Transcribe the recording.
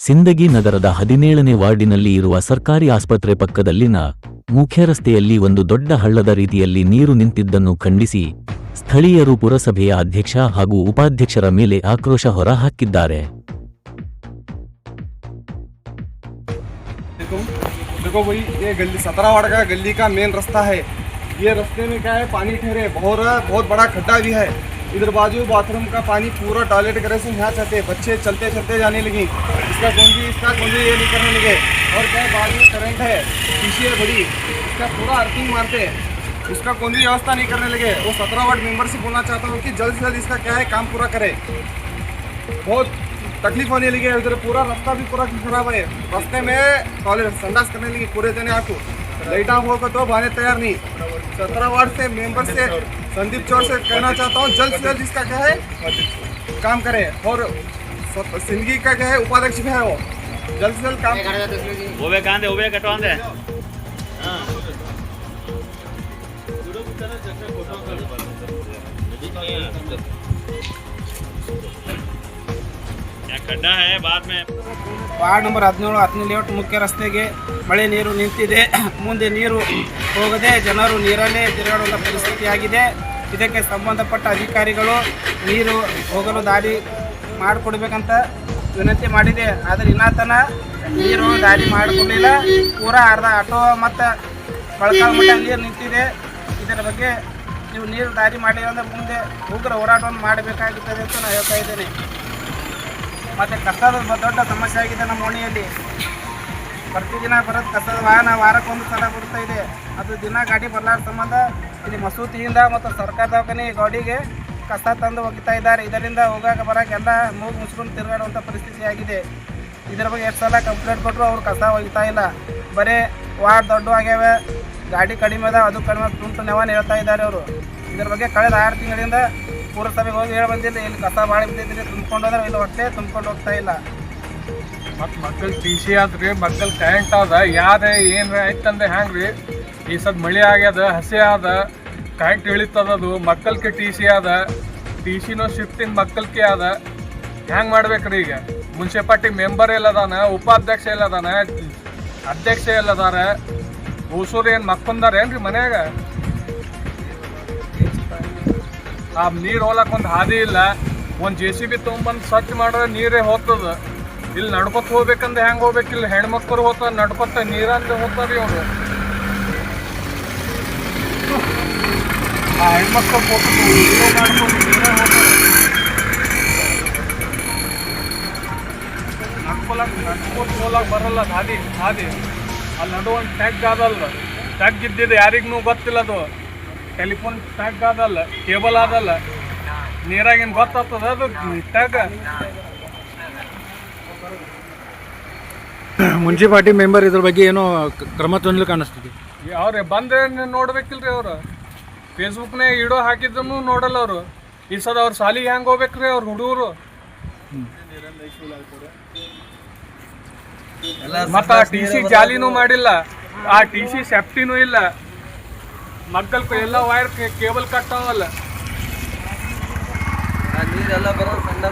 ಸಿಂದಗಿ ನಗರದ ಹದಿನೇಳನೇ ವಾರ್ಡಿನಲ್ಲಿ ಇರುವ ಸರ್ಕಾರಿ ಆಸ್ಪತ್ರೆ ಪಕ್ಕದಲ್ಲಿನ ಮುಖ್ಯ ರಸ್ತೆಯಲ್ಲಿ ಒಂದು ದೊಡ್ಡ ಹಳ್ಳದ ರೀತಿಯಲ್ಲಿ ನೀರು ನಿಂತಿದ್ದನ್ನು ಖಂಡಿಸಿ ಸ್ಥಳೀಯರು ಪುರಸಭೆಯ ಅಧ್ಯಕ್ಷ ಹಾಗೂ ಉಪಾಧ್ಯಕ್ಷರ ಮೇಲೆ ಆಕ್ರೋಶ ಹೊರಹಾಕಿದ್ದಾರೆ देखो देखो भाई ये गली सत्रह वार्ड का गली का मेन रास्ता है ये रास्ते में क्या है पानी ठहरे बहुत बहुत बड़ा खड्डा भी है इधर बाजू बाथरूम का पानी पूरा टॉयलेट करे से यहाँ चाहते बच्चे चलते चलते जाने लगी। इसका भी इसका भी ये नहीं करने लगे। और क्या बाजू करंट है, पीछे है बड़ी। इसका पूरा अर्थिंग मारते इसका कौन भी व्यवस्था नहीं करने लगे। वो सत्रह वार्ड मेंबर से बोलना चाहता हूँ कि जल्द से जल्द इसका क्या है, काम पूरा करे। बहुत तकलीफ़ होने लगी है। उधर पूरा रास्ता भी पूरा खराब है। रास्ते में टॉयलेट संडास करने लगी पूरे देने आपको। लेटा हुआ को तो भाने तैयार नहीं। सत्रह वार्ड से मेंबर से संदीप चौर से कहना चाहता हूँ जल्द से जल्द इसका क्या है काम करें। और सिंदगी का क्या है उपाध्यक्ष भी है वो। जल्द से जल्द काम करें वे कांदे हाँ। क्या करना है बाद में? ವಾರ್ಡ್ ನಂಬರ್ ಹದಿನೇಳು ಹತ್ತನೇ ಲೇಔಟ್ ಮುಖ್ಯ ರಸ್ತೆಗೆ ಮಳೆ ನೀರು ನಿಂತಿದೆ. ಮುಂದೆ ನೀರು ಹೋಗದೆ ಜನರು ನೀರಲ್ಲೇ ತಿರುಗಾಡುವಂಥ ಪರಿಸ್ಥಿತಿಯಾಗಿದೆ ಇದಕ್ಕೆ ಸಂಬಂಧಪಟ್ಟ ಅಧಿಕಾರಿಗಳು ನೀರು ಹೋಗಲು ದಾರಿ ಮಾಡಿಕೊಡ್ಬೇಕಂತ ವಿನಂತಿ ಮಾಡಿದೆ. ಆದರೆ ಇನ್ನಾತನ ನೀರು ದಾರಿ ಮಾಡಿಕೊಂಡಿಲ್ಲ ಪೂರಾ ಅರ್ಧ ಆಟೋ ಮತ್ತು ಬಳಕಾಲ ಮಟ್ಟ ನೀರು ನಿಂತಿದೆ. ಇದರ ಬಗ್ಗೆ ನೀವು ನೀರು ದಾರಿ ಮಾಡಿಲ್ಲ ಅಂದರೆ ಮುಂದೆ ಉಗ್ರ ಹೋರಾಟವನ್ನು ಮಾಡಬೇಕಾಗುತ್ತದೆ ಅಂತ ನಾನು ಹೇಳ್ತಾ ಇದ್ದೇನೆ. ಮತ್ತೆ ಕಸದ ದೊಡ್ಡ ಸಮಸ್ಯೆ ಆಗಿದೆ ನಮ್ಮ ಓಣಿಯಲ್ಲಿ. ಪ್ರತಿದಿನ ಬರೋದು ಕಸದ ವಾಹನ ವಾರಕ್ಕೊಂದು ಸಲ ಬರ್ತಾ ಇದೆ. ಅದು ದಿನ ಗಾಡಿ ಬರಲಾರ ಸಂಬಂಧ ಇಲ್ಲಿ ಮಸೂತಿಯಿಂದ ಮತ್ತು ಸರ್ಕಾರ ದವಾಖಾನೆ ಗಾಡಿಗೆ ಕಸ ತಂದು ಒಗಿತಾ ಇದ್ದಾರೆ. ಇದರಿಂದ ಹೋಗಾಕ ಬರೋಕ್ಕೆ ಎಲ್ಲ ಮೂಗು ಮುಚ್ಕೊಂಡು ತಿರುಗಾಡುವಂಥ ಪರಿಸ್ಥಿತಿ ಆಗಿದೆ. ಇದರ ಬಗ್ಗೆ ಎಷ್ಟು ಸಲ ಕಂಪ್ಲೇಂಟ್ ಕೊಟ್ಟರು ಅವ್ರು ಕಸ ಒಗಿತಾ ಇಲ್ಲ. ಬರೀ ವಾರ್ಡ್ ದೊಡ್ಡ ಆಗ್ಯಾವೆ, ಗಾಡಿ ಕಡಿಮೆ ಅದ, ಅದು ಕಡಿಮೆ ತುಂಟು ನೆವನ್ ಹೇಳ್ತಾ ಇದ್ದಾರೆ ಅವರು. ಇದ್ರ ಬಗ್ಗೆ ಕಳೆದ ಆರು ತಿಂಗಳಿಂದ ಪುರಸಭೆಗೆ ಹೋಗಿ ಹೇಳಿ ಬಂದಿಲ್ಲ, ಇಲ್ಲಿ ಕಸ ಭಾಳ ಬಿದ್ದಿದ್ರೆ ತುಂಬ್ಕೊಂಡು ಹೋದ್ರೆ ಇಲ್ಲಿ ಹೊಟ್ಟೆ ತುಂಬ್ಕೊಂಡು ಹೋಗ್ತಾ ಇಲ್ಲ. ಮತ್ತು ಮಕ್ಕಳು ಟಿ ಸಿ ಆದ್ರಿ ಮಕ್ಕಳು ಕರೆಂಟ್ ಅದ ಯಾರ ಏನು ಆಯ್ತಂದ್ರೆ ರೀ ಈ ಸದ್ ಮಳೆ ಆಗ್ಯದ, ಹಸಿ ಆದ ಕರೆಂಟ್ ಇಳಿತದದು ಮಕ್ಕಳಿಗೆ ಟಿ ಸಿ ಆದ ಟಿ ಸಿನೂ ಶಿಫ್ಟಿಂಗ್ ಮಕ್ಕಳಿಗೆ ಆದ. ಹ್ಯಾಂಗೆ ಮಾಡ್ಬೇಕ್ರಿ ಈಗ? ಮುನ್ಸಿಪಾಲ್ಟಿ ಮೆಂಬರ್ ಎಲ್ಲದಾನ, ಉಪಾಧ್ಯಕ್ಷ ಎಲ್ಲದಾನ, ಅಧ್ಯಕ್ಷ ಎಲ್ಲದಾರ? ಹೊಸೂರು ಏನು ಮಕ್ಕಂದಾರ ಏನ್ರಿ ಮನ್ಯಾಗ? ಆ ನೀರು ಹೋಲಕ್ ಒಂದು ಹಾದಿ ಇಲ್ಲ. ಒಂದು ಜೆ ಸಿ ಬಿ ತೊಗೊಂಬಂದು ಸ್ವಚ್ಛ ಮಾಡಿದ್ರೆ ನೀರೇ ಹೋಗ್ತದ. ಇಲ್ಲಿ ನಡ್ಕೊತ ಹೋಗ್ಬೇಕಂದ್ರೆ ಹೆಂಗೆ ಹೋಗ್ಬೇಕು? ಇಲ್ಲಿ ಹೆಣ್ಮಕ್ಳು ಹೋಗ್ತಾರೆ, ನಡ್ಕೊತ ನೀರಂದ್ರೆ ಹೋಗ್ತಾರೆ ಅವರು ಆ ಹೆಣ್ಮಕ್ಳು ನಡ್ಕೊಳಕ್ ನಡ್ಕೊತ ಹೋಲಕ್ ಬರಲ್ಲ, ಹಾದಿ ಹಾದಿ. ಅಲ್ಲಿ ನಡು ಒಂದು ಟ್ಯಾಗ್ ಅದಲ್ಲ ಟ್ಯಾಗ್ ಇದ್ದಿದ್ದು ಯಾರಿಗೂ ಗೊತ್ತಿಲ್ಲ ಅದು ಟೆಲಿಫೋನ್ ಟ್ಯಾಗ್ ಅದಲ್ಲ ಕೇಬಲ್ ಆದಲ್ಲ ನೀರಾಗಿನ ಗೊತ್ತಾಗ್ತದ ಅದು ಟ್ಯಾಗ್ ಮುನ್ಸಿಪಾಲ್ಟಿ ಮೆಂಬರ್ ಇದ್ರ ಬಗ್ಗೆ ಏನೋ ಕ್ರಮ ತೊಂದರೆ ಕಾಣಿಸ್ತಿದೆ. ಅವ್ರೆ ಬಂದ್ರೆ ನೋಡ್ಬೇಕಿಲ್ರಿ ಅವರು. ಫೇಸ್ಬುಕ್ನಾಗ ಇಡೋ ಹಾಕಿದ್ರು ನೋಡಲ್ಲ ಅವರು. ಈ ಸದ ಅವ್ರ ಸಾಲಿಗೆ ಹೆಂಗೆ ಹೋಗ್ಬೇಕ್ರಿ ಅವ್ರ ಹುಡುಗರು? ಮತ್ತ ಆ ಟಿ ಸಿ ಜಾಲಿನೂ ಮಾಡಿಲ್ಲ. ಆ ಟಿ ಸಿ ಸೇಫ್ಟಿನೂ ಇಲ್ಲ. ಮಕ್ಕಳು ಎಲ್ಲ ವೈರ್ ಕೇಬಲ್ ಕಟ್ಟಾವಲ್ಲ ನೀರೆಲ್ಲ ಬರೋ ಸಣ್ಣ